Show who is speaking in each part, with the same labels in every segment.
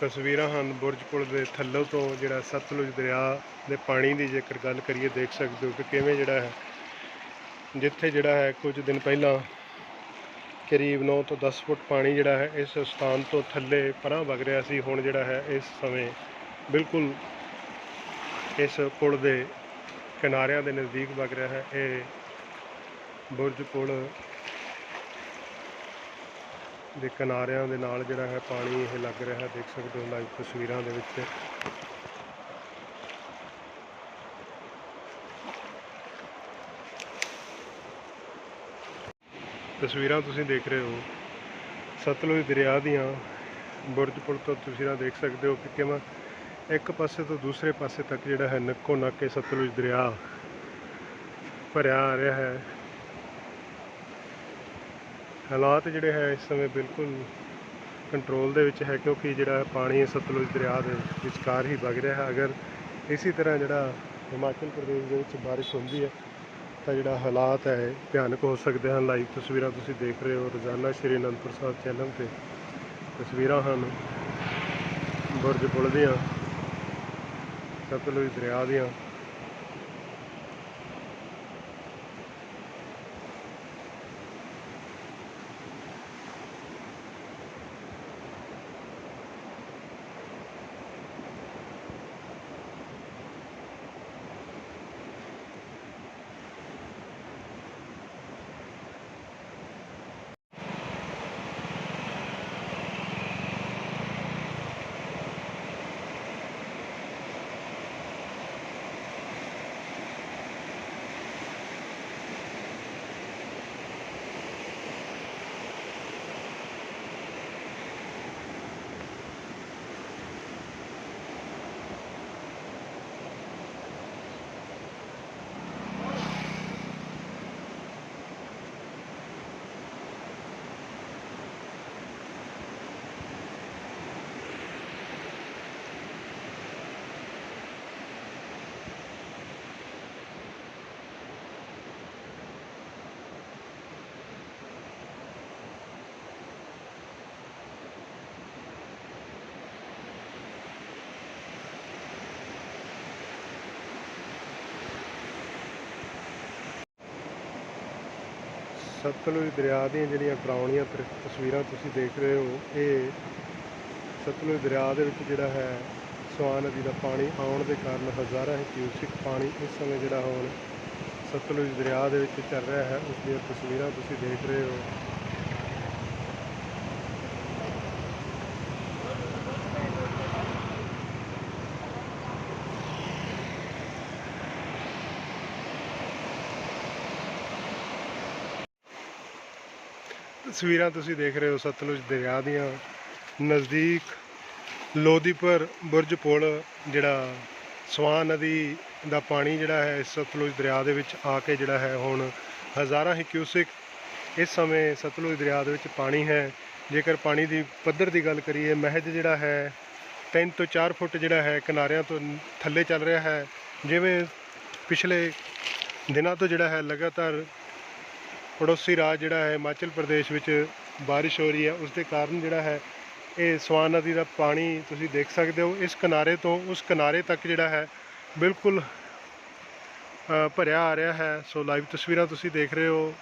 Speaker 1: ਤਸਵੀਰਾਂ ਹਨ ਬੁਰਜ ਪੁਲ ਦੇ ਥੱਲੋਂ ਤੋਂ ਜਿਹੜਾ ਸਤਲੁਜ ਦਰਿਆ ਦੇ ਪਾਣੀ ਦੀ ਜੇਕਰ ਗੱਲ ਕਰੀਏ ਦੇਖ ਸਕਦੇ ਹੋ ਕਿ ਕਿਵੇਂ ਜਿਹੜਾ ਹੈ, ਜਿੱਥੇ ਜਿਹੜਾ ਹੈ ਕੁਝ ਦਿਨ ਪਹਿਲਾਂ ਕਰੀਬ 9 ਤੋਂ 10 ਫੁੱਟ ਪਾਣੀ ਜਿਹੜਾ ਹੈ ਇਸ ਸਥਾਨ ਤੋਂ ਥੱਲੇ ਪਰਾਂ ਵਗ ਰਿਹਾ ਸੀ, ਹੁਣ ਜਿਹੜਾ ਹੈ ਇਸ ਸਮੇਂ ਬਿਲਕੁਲ ਇਸ ਪੁਲ ਦੇ ਕਿਨਾਰਿਆਂ ਦੇ ਨਜ਼ਦੀਕ ਵਗ ਰਿਹਾ ਹੈ, ਇਹ ਬੁਰਜ ਪੁਲ ਦੇ ਕਿਨਾਰਿਆਂ ਦੇ ਨਾਲ ਜਿਹੜਾ ਹੈ ਪਾਣੀ ਇਹ ਲੱਗ ਰਿਹਾ ਹੈ, ਦੇਖ ਸਕਦੇ ਹੋ ਲਾਈਵ ਤਸਵੀਰਾਂ ਦੇ ਵਿੱਚ। ਤਸਵੀਰਾਂ ਤੁਸੀਂ ਦੇਖ ਰਹੇ ਹੋ, ਸਤਲੁਜ ਦਰਿਆ ਦੀਆਂ ਬੁਰਜ ਪੁਲ ਤੋਂ ਤਸਵੀਰਾਂ ਦੇਖ ਸਕਦੇ ਹੋ ਕਿ ਕਿਵੇਂ ਇੱਕ ਪਾਸੇ ਤੋਂ ਦੂਸਰੇ ਪਾਸੇ ਤੱਕ ਜਿਹੜਾ ਹੈ ਨੱਕੋ ਨੱਕ ਸਤਲੁਜ ਦਰਿਆ ਭਰਿਆ ਆ ਰਿਹਾ ਹੈ। ਹਾਲਾਤ ਜਿਹੜੇ ਹੈ ਇਸ ਸਮੇਂ ਬਿਲਕੁਲ ਕੰਟਰੋਲ ਦੇ ਵਿੱਚ ਹੈ ਕਿਉਂਕਿ ਜਿਹੜਾ ਪਾਣੀ ਸਤਲੁਜ ਦਰਿਆ ਦੇ ਵਿਚਕਾਰ ਹੀ ਵਗ ਰਿਹਾ ਹੈ। ਅਗਰ ਇਸੇ ਤਰ੍ਹਾਂ ਜਿਹੜਾ ਹਿਮਾਚਲ ਪ੍ਰਦੇਸ਼ ਦੇ ਵਿੱਚ ਬਾਰਿਸ਼ ਹੁੰਦੀ ਹੈ, ਤਾਂ ਜਿਹੜਾ ਹਾਲਾਤ ਹੈ ਭਿਆਨਕ ਹੋ ਸਕਦੇ ਹਨ। ਲਾਈਵ ਤਸਵੀਰਾਂ ਤੁਸੀਂ ਦੇਖ ਰਹੇ ਹੋ। ਰੋਜ਼ਾਨਾ ਸ਼੍ਰੀ ਅਨੰਦਪੁਰ ਸਾਹਿਬ ਚੈਨਲ ਤੇ ਤਸਵੀਰਾਂ ਹਨ। ਬੁਰਜ ਪੁਲ ਦੀਆਂ, ਸਤਲੁਜ ਦਰਿਆ ਦੀਆਂ। ਸਤਲੁਜ ਦਰਿਆ ਦੀਆਂ ਜਿਹੜੀਆਂ ਡਰਾਉਣੀਆਂ ਤਰ- ਤਸਵੀਰਾਂ ਤੁਸੀਂ ਦੇਖ ਰਹੇ ਹੋ, ਇਹ ਸਤਲੁਜ ਦਰਿਆ ਦੇ ਵਿੱਚ ਜਿਹੜਾ ਹੈ ਸਵਾਨ ਨਦੀ ਦਾ ਪਾਣੀ ਆਉਣ ਦੇ ਕਾਰਨ ਹਜ਼ਾਰਾਂ ਹੀ ਕਿਊਸਿਕ ਪਾਣੀ ਇਸ ਸਮੇਂ ਜਿਹੜਾ ਹੁਣ ਸਤਲੁਜ ਦਰਿਆ ਦੇ ਵਿੱਚ ਚੱਲ ਰਿਹਾ ਹੈ, ਉਸ ਦੀਆਂ ਤਸਵੀਰਾਂ ਤੁਸੀਂ ਦੇਖ ਰਹੇ ਹੋ। ਤਸਵੀਰਾਂ ਤੁਸੀਂ ਦੇਖ ਰਹੇ ਹੋ ਸਤਲੁਜ ਦਰਿਆ ਦੀਆਂ। ਨਜ਼ਦੀਕ ਲੋਧੀਪੁਰ ਬੁਰਜ ਪੁਲ, ਜਿਹੜਾ ਸਵਾਨ ਨਦੀ ਦਾ ਪਾਣੀ ਜਿਹੜਾ ਹੈ, ਇਸ ਸਤਲੁਜ ਦਰਿਆ ਦੇ ਵਿੱਚ ਆ ਕੇ ਜਿਹੜਾ ਹੈ, ਹੁਣ ਹਜ਼ਾਰਾਂ ਹੀ ਕਿਊਸਿਕ ਇਸ ਸਮੇਂ ਸਤਲੁਜ ਦਰਿਆ ਦੇ ਵਿੱਚ ਪਾਣੀ ਹੈ। ਜੇਕਰ ਪਾਣੀ ਦੀ ਪੱਧਰ ਦੀ ਗੱਲ ਕਰੀਏ, ਮਹਿਜ ਜਿਹੜਾ ਹੈ 3 ਤੋਂ 4 ਫੁੱਟ ਜਿਹੜਾ ਹੈ, ਕਿਨਾਰਿਆਂ ਤੋਂ ਥੱਲੇ ਚੱਲ ਰਿਹਾ ਹੈ। ਜਿਵੇਂ ਪਿਛਲੇ ਦਿਨਾਂ ਤੋਂ ਜਿਹੜਾ ਹੈ, ਲਗਾਤਾਰ ਪੜੋਸੀ ਰਾਜ ਜਿਹੜਾ ਹੈ, ਹਿਮਾਚਲ ਪ੍ਰਦੇਸ਼ ਵਿੱਚ ਬਾਰਿਸ਼ ਹੋ ਰਹੀ ਹੈ। ਉਸ ਦੇ ਕਾਰਨ ਜਿਹੜਾ ਹੈ, ਇਹ ਸਵਾਨ ਨਦੀ ਦਾ ਪਾਣੀ ਤੁਸੀਂ ਦੇਖ ਸਕਦੇ ਹੋ। ਇਸ ਕਿਨਾਰੇ ਤੋਂ, ਉਸ ਕਿਨਾਰੇ ਤੱਕ ਜਿਹੜਾ ਹੈ, ਬਿਲਕੁਲ ਭਰਿਆ ਆ ਰਿਹਾ ਹੈ। ਸੋ ਲਾਈਵ ਤਸਵੀਰਾਂ ਤੁਸੀਂ ਦੇਖ ਰਹੇ ਹੋ।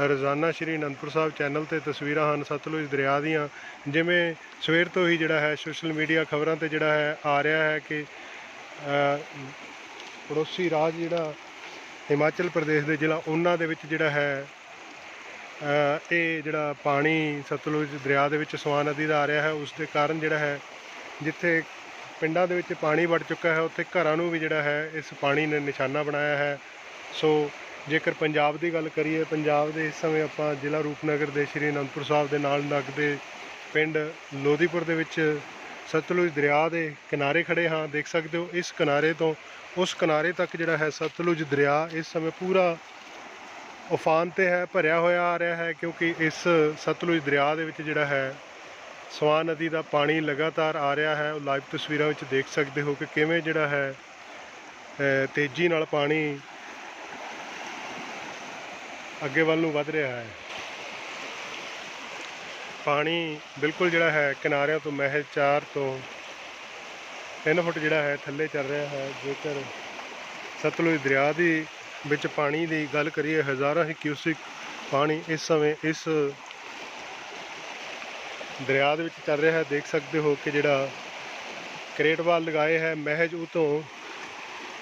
Speaker 1: ਰੋਜ਼ਾਨਾ ਸ਼੍ਰੀ ਅਨੰਦਪੁਰ ਸਾਹਿਬ ਚੈਨਲ ਤੇ ਤਸਵੀਰਾਂ ਹਨ ਸਤਲੁਜ ਦਰਿਆ ਦੀਆਂ, ਜਿਵੇਂ ਸਵੇਰ ਤੋਂ ਹੀ ਜਿਹੜਾ ਹੈ, ਸੋਸ਼ਲ ਮੀਡੀਆ ਖਬਰਾਂ ਤੇ ਜਿਹੜਾ ਹੈ, ਆ ਰਿਹਾ ਹੈ ਕਿ ਪੜੋਸੀ ਰਾਜ ਜਿਹੜਾ ਹਿਮਾਚਲ ਪ੍ਰਦੇਸ਼ ਦੇ ਜ਼ਿਲ੍ਹਾ ਉਹਨਾਂ ਦੇ ਵਿੱਚ ਜਿਹੜਾ ਹੈ ਇਹ ਜਿਹੜਾ ਪਾਣੀ ਸਤਲੁਜ ਦਰਿਆ ਦੇ ਵਿੱਚ ਸਵਾਨ ਨਦੀ ਦਾ ਆ ਰਿਹਾ ਹੈ, ਉਸ ਦੇ ਕਾਰਨ ਜਿਹੜਾ ਹੈ, ਜਿੱਥੇ ਪਿੰਡਾਂ ਦੇ ਵਿੱਚ ਪਾਣੀ ਵੜ ਚੁੱਕਾ ਹੈ, ਉੱਥੇ ਘਰਾਂ ਨੂੰ ਵੀ ਜਿਹੜਾ ਹੈ, ਇਸ ਪਾਣੀ ਨੇ ਨਿਸ਼ਾਨਾ ਬਣਾਇਆ ਹੈ। ਸੋ ਜੇਕਰ ਪੰਜਾਬ ਦੀ ਗੱਲ ਕਰੀਏ, ਪੰਜਾਬ ਦੇ ਇਸ ਸਮੇਂ ਆਪਾਂ ਜ਼ਿਲ੍ਹਾ ਰੂਪਨਗਰ ਦੇ ਸ਼੍ਰੀ ਅਨੰਦਪੁਰ ਸਾਹਿਬ ਦੇ ਨਾਲ ਲੱਗਦੇ ਪਿੰਡ ਲੋਧੀਪੁਰ ਦੇ ਵਿੱਚ ਸਤਲੁਜ ਦਰਿਆ ਦੇ ਕਿਨਾਰੇ ਖੜੇ ਹਾਂ, ਦੇਖ ਸਕਦੇ ਹੋ ਇਸ ਕਿਨਾਰੇ ਤੋਂ, ਉਸ ਕਿਨਾਰੇ ਤੱਕ ਜਿਹੜਾ ਹੈ ਸਤਲੁਜ ਦਰਿਆ ਇਸ ਸਮੇਂ ਪੂਰਾ ਉਫਾਨ ਤੇ ਹੈ, ਭਰਿਆ ਹੋਇਆ ਆ ਰਿਹਾ ਹੈ ਕਿਉਂਕਿ ਇਸ ਸਤਲੁਜ ਦਰਿਆ ਦੇ ਵਿੱਚ ਜਿਹੜਾ ਹੈ ਸਵਾਨ ਨਦੀ ਦਾ ਪਾਣੀ ਲਗਾਤਾਰ ਆ ਰਿਹਾ ਹੈ। ਉਹ ਲਾਈਵ ਤਸਵੀਰਾਂ ਵਿੱਚ ਦੇਖ ਸਕਦੇ ਹੋ ਕਿ ਕਿਵੇਂ ਜਿਹੜਾ ਹੈ ਤੇਜ਼ੀ ਨਾਲ ਪਾਣੀ ਅੱਗੇ ਵੱਲ ਨੂੰ ਵੱਧ ਰਿਹਾ ਹੈ। ਪਾਣੀ ਬਿਲਕੁਲ ਜਿਹੜਾ ਹੈ ਕਿਨਾਰਿਆਂ ਤੋਂ ਮਹਿਜ 4 ਤੋਂ 3 ਫੁੱਟ ਜਿਹੜਾ ਹੈ ਥੱਲੇ ਚੱਲ ਰਿਹਾ ਹੈ, ਜੇਕਰ ਸਤਲੁਜ ਦਰਿਆ ਦੀ ਵਿੱਚ ਪਾਣੀ ਦੀ ਗੱਲ ਕਰੀਏ, ਹਜ਼ਾਰਾਂ ਹੀ ਕਿਊਸਿਕ ਪਾਣੀ ਇਸ ਸਮੇਂ ਇਸ ਦਰਿਆ ਦੇ ਵਿੱਚ ਚੱਲ ਰਿਹਾ ਹੈ। ਦੇਖ ਸਕਦੇ ਹੋ ਕਿ ਜਿਹੜਾ ਕਰੇਟਵਾਲ ਲਗਾਏ ਹੈ, ਮਹਿਜ ਉਹ ਤੋਂ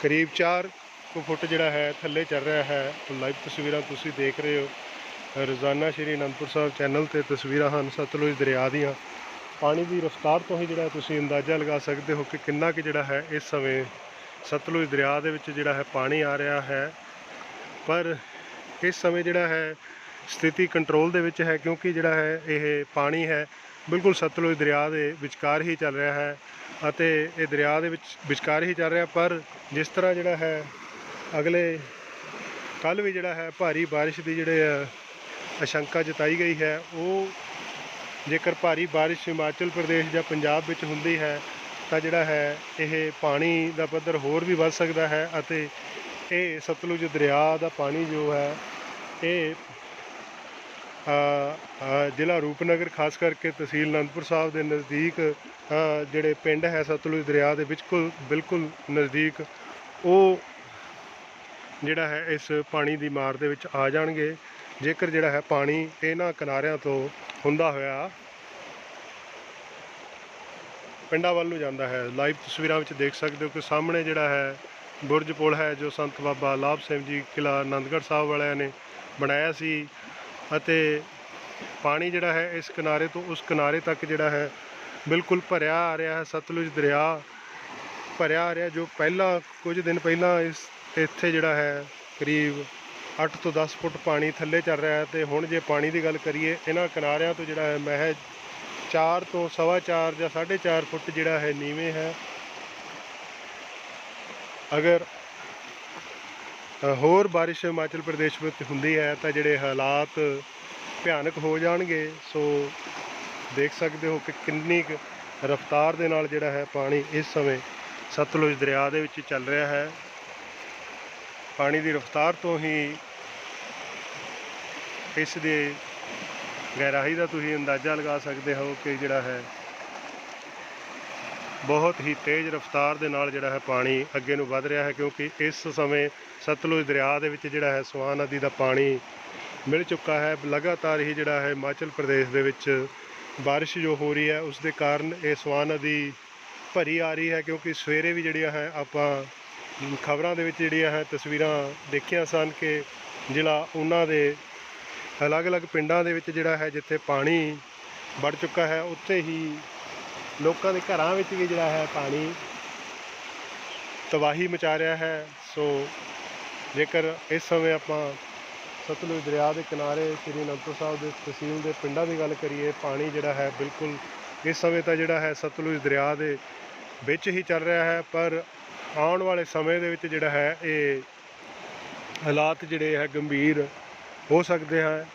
Speaker 1: ਕਰੀਬ 4 ਕੁ ਫੁੱਟ ਜਿਹੜਾ ਹੈ ਥੱਲੇ ਚੱਲ ਰਿਹਾ ਹੈ। ਲਾਈਵ ਤਸਵੀਰਾਂ ਤੁਸੀਂ ਦੇਖ ਰਹੇ ਹੋ। ਰੋਜ਼ਾਨਾ ਸ਼੍ਰੀ ਅਨੰਦਪੁਰ ਸਾਹਿਬ ਚੈਨਲ ਤੇ ਤਸਵੀਰਾਂ ਹਨ। ਸਤਲੁਜ ਦਰਿਆ ਦੀਆਂ। ਪਾਣੀ ਦੀ ਰਫ਼ਤਾਰ ਤੋਂ ਹੀ ਜਿਹੜਾ ਤੁਸੀਂ ਅੰਦਾਜ਼ਾ ਲਗਾ ਸਕਦੇ ਹੋ ਕਿ ਕਿੰਨਾ ਕਿ ਜਿਹੜਾ ਹੈ ਇਸ ਸਮੇਂ ਸਤਲੁਜ ਦਰਿਆ ਦੇ ਵਿੱਚ ਜਿਹੜਾ ਹੈ ਪਾਣੀ ਆ ਰਿਹਾ ਹੈ। ਪਰ ਇਸ ਸਮੇਂ ਜਿਹੜਾ ਹੈ ਸਥਿਤੀ ਕੰਟਰੋਲ ਦੇ ਵਿੱਚ ਹੈ ਕਿਉਂਕਿ ਜਿਹੜਾ ਹੈ ਇਹ ਪਾਣੀ ਹੈ ਬਿਲਕੁਲ ਸਤਲੁਜ ਦਰਿਆ ਦੇ ਵਿਚਕਾਰ ਹੀ ਚੱਲ ਰਿਹਾ ਹੈ ਅਤੇ ਇਹ ਦਰਿਆ ਦੇ ਵਿੱਚ ਵਿਚਕਾਰ ਹੀ ਚੱਲ ਰਿਹਾ। ਪਰ ਜਿਸ ਤਰ੍ਹਾਂ ਜਿਹੜਾ ਹੈ ਅਗਲੇ ਕੱਲ ਵੀ ਜਿਹੜਾ ਹੈ ਭਾਰੀ ਬਾਰਿਸ਼ ਦੀ ਜਿਹੜੇ ਆ ਆਸ਼ੰਕਾ ਜਤਾਈ ਗਈ ਹੈ, ਉਹ ਜੇਕਰ ਭਾਰੀ ਬਾਰਿਸ਼ ਹਿਮਾਚਲ ਪ੍ਰਦੇਸ਼ ਜਾਂ ਪੰਜਾਬ ਵਿੱਚ ਹੁੰਦੀ ਹੈ, ਤਾਂ ਜਿਹੜਾ ਹੈ ਇਹ ਪਾਣੀ ਦਾ ਪੱਧਰ ਹੋਰ ਵੀ ਵੱਧ ਸਕਦਾ ਹੈ ਅਤੇ ਇਹ ਸਤਲੁਜ ਦਰਿਆ ਦਾ ਪਾਣੀ ਜੋ ਹੈ, ਇਹ ਜ਼ਿਲ੍ਹਾ ਰੂਪਨਗਰ, ਖਾਸ ਕਰਕੇ ਤਹਿਸੀਲ ਅਨੰਦਪੁਰ ਸਾਹਿਬ ਦੇ ਨਜ਼ਦੀਕ ਜਿਹੜੇ ਪਿੰਡ ਹੈ ਸਤਲੁਜ ਦਰਿਆ ਦੇ ਬਿਲਕੁਲ ਬਿਲਕੁਲ ਨਜ਼ਦੀਕ, ਉਹ ਜਿਹੜਾ ਹੈ ਇਸ ਪਾਣੀ ਦੀ ਮਾਰ ਦੇ ਵਿੱਚ ਆ ਜਾਣਗੇ। ਜੇਕਰ ਜਿਹੜਾ ਹੈ ਪਾਣੀ ਇਹਨਾਂ ਕਿਨਾਰਿਆਂ ਤੋਂ ਹੁੰਦਾ ਹੋਇਆ ਪਿੰਡਾਂ ਵੱਲ ਨੂੰ ਜਾਂਦਾ ਹੈ। ਲਾਈਵ ਤਸਵੀਰਾਂ ਵਿੱਚ ਦੇਖ ਸਕਦੇ ਹੋ ਕਿ ਸਾਹਮਣੇ ਜਿਹੜਾ ਹੈ ਬੁਰਜ ਪੁਲ ਹੈ, ਜੋ ਸੰਤ ਬਾਬਾ ਲਾਭ ਸਿੰਘ ਜੀ ਕਿਲਾ ਆਨੰਦਗੜ੍ਹ ਸਾਹਿਬ ਵਾਲਿਆਂ ਨੇ ਬਣਾਇਆ ਸੀ ਅਤੇ ਪਾਣੀ ਜਿਹੜਾ ਹੈ ਇਸ ਕਿਨਾਰੇ ਤੋਂ ਉਸ ਕਿਨਾਰੇ ਤੱਕ ਜਿਹੜਾ ਹੈ ਬਿਲਕੁਲ ਭਰਿਆ ਆ ਰਿਹਾ ਹੈ। ਸਤਲੁਜ ਦਰਿਆ ਭਰਿਆ ਆ ਰਿਹਾ, ਜੋ ਪਹਿਲਾਂ ਕੁਝ ਦਿਨ ਪਹਿਲਾਂ ਇਸ ਇੱਥੇ ਜਿਹੜਾ ਹੈ ਕਰੀਬ 8 ਤੋਂ 10 ਫੁੱਟ ਪਾਣੀ ਥੱਲੇ ਚੱਲ ਰਿਹਾ ਹੈ ਤੇ ਹੁਣ ਜੇ ਪਾਣੀ ਦੀ ਗੱਲ ਕਰੀਏ, ਇਹਨਾਂ ਕਿਨਾਰਿਆਂ ਤੋਂ ਜਿਹੜਾ ਹੈ ਮਹਿਜ 4 ਤੋਂ ਸਵਾ ਚਾਰ ਜਾਂ 4.5 ਫੁੱਟ ਜਿਹੜਾ ਹੈ ਨੀਵੇਂ ਹੈ। ਅਗਰ ਹੋਰ ਬਾਰਿਸ਼ ਹਿਮਾਚਲ ਪ੍ਰਦੇਸ਼ ਵਿੱਚ ਹੁੰਦੀ ਹੈ ਤਾਂ ਜਿਹੜੇ ਹਾਲਾਤ ਭਿਆਨਕ ਹੋ ਜਾਣਗੇ। ਸੋ ਦੇਖ ਸਕਦੇ ਹੋ ਕਿ ਕਿੰਨੀ ਕੁ ਰਫ਼ਤਾਰ ਦੇ ਨਾਲ ਜਿਹੜਾ ਹੈ ਪਾਣੀ ਇਸ ਸਮੇਂ ਸਤਲੁਜ ਦਰਿਆ ਦੇ ਵਿੱਚ ਚੱਲ ਰਿਹਾ ਹੈ। ਪਾਣੀ ਦੀ ਰਫ਼ਤਾਰ ਤੋਂ ਹੀ ਇਸ ਦੇ ਗਹਿਰਾਈ ਦਾ ਤੁਸੀਂ ਅੰਦਾਜ਼ਾ ਲਗਾ ਸਕਦੇ ਹੋ ਕਿ ਜਿਹੜਾ ਹੈ ਬਹੁਤ ਹੀ ਤੇਜ਼ ਰਫ਼ਤਾਰ ਦੇ ਨਾਲ ਜਿਹੜਾ ਹੈ ਪਾਣੀ ਅੱਗੇ ਨੂੰ ਵੱਧ ਰਿਹਾ ਹੈ, ਕਿਉਂਕਿ ਇਸ ਸਮੇਂ ਸਤਲੁਜ ਦਰਿਆ ਦੇ ਵਿੱਚ ਜਿਹੜਾ ਹੈ ਸਵਾਨ ਨਦੀ ਦਾ ਪਾਣੀ ਮਿਲ ਚੁੱਕਾ ਹੈ। ਲਗਾਤਾਰ ਹੀ ਜਿਹੜਾ ਹੈ ਹਿਮਾਚਲ ਪ੍ਰਦੇਸ਼ ਦੇ ਵਿੱਚ ਬਾਰਿਸ਼ ਜੋ ਹੋ ਰਹੀ ਹੈ, ਉਸ ਦੇ ਕਾਰਨ ਇਹ ਸਵਾਨ ਨਦੀ ਭਰੀ ਆ ਰਹੀ ਹੈ, ਕਿਉਂਕਿ ਸਵੇਰੇ ਵੀ ਜਿਹੜੀਆਂ ਹੈ ਆਪਾਂ ਖਬਰਾਂ ਦੇ ਵਿੱਚ ਜਿਹੜੀਆਂ ਹੈ, ਤਸਵੀਰਾਂ ਦੇਖੀਆਂ ਸਨ ਕਿ ਜ਼ਿਲ੍ਹਾ ਉਹਨਾਂ ਦੇ ਅਲੱਗ-ਅਲੱਗ ਪਿੰਡਾਂ ਦੇ ਵਿੱਚ ਜਿਹੜਾ ਹੈ, ਜਿੱਥੇ ਪਾਣੀ ਵੜ ਚੁੱਕਾ ਹੈ, ਉੱਥੇ ਹੀ ਲੋਕਾਂ ਦੇ ਘਰਾਂ ਵਿੱਚ ਵੀ ਜਿਹੜਾ ਹੈ, ਪਾਣੀ ਤਬਾਹੀ ਮਚਾ ਰਿਹਾ ਹੈ। ਸੋ ਜੇਕਰ ਇਸ ਸਮੇਂ ਆਪਾਂ ਸਤਲੁਜ ਦਰਿਆ ਦੇ ਕਿਨਾਰੇ ਸ੍ਰੀ ਅਨੰਦਪੁਰ ਸਾਹਿਬ ਦੇ ਤਹਿਸੀਲ ਦੇ ਪਿੰਡਾਂ ਦੀ ਗੱਲ ਕਰੀਏ, ਪਾਣੀ ਜਿਹੜਾ ਹੈ, ਬਿਲਕੁਲ ਇਸ ਸਮੇਂ ਤਾਂ ਜਿਹੜਾ ਹੈ, ਸਤਲੁਜ ਦਰਿਆ ਦੇ ਵਿੱਚ ਹੀ ਚੱਲ ਰਿਹਾ ਹੈ, ਪਰ ਆਉਣ ਵਾਲੇ ਸਮੇਂ ਦੇ ਵਿੱਚ ਜਿਹੜਾ ਹੈ, ਇਹ ਹਾਲਾਤ ਜਿਹੜੇ ਹੈ ਗੰਭੀਰ ਹੋ ਸਕਦੇ ਹੈ।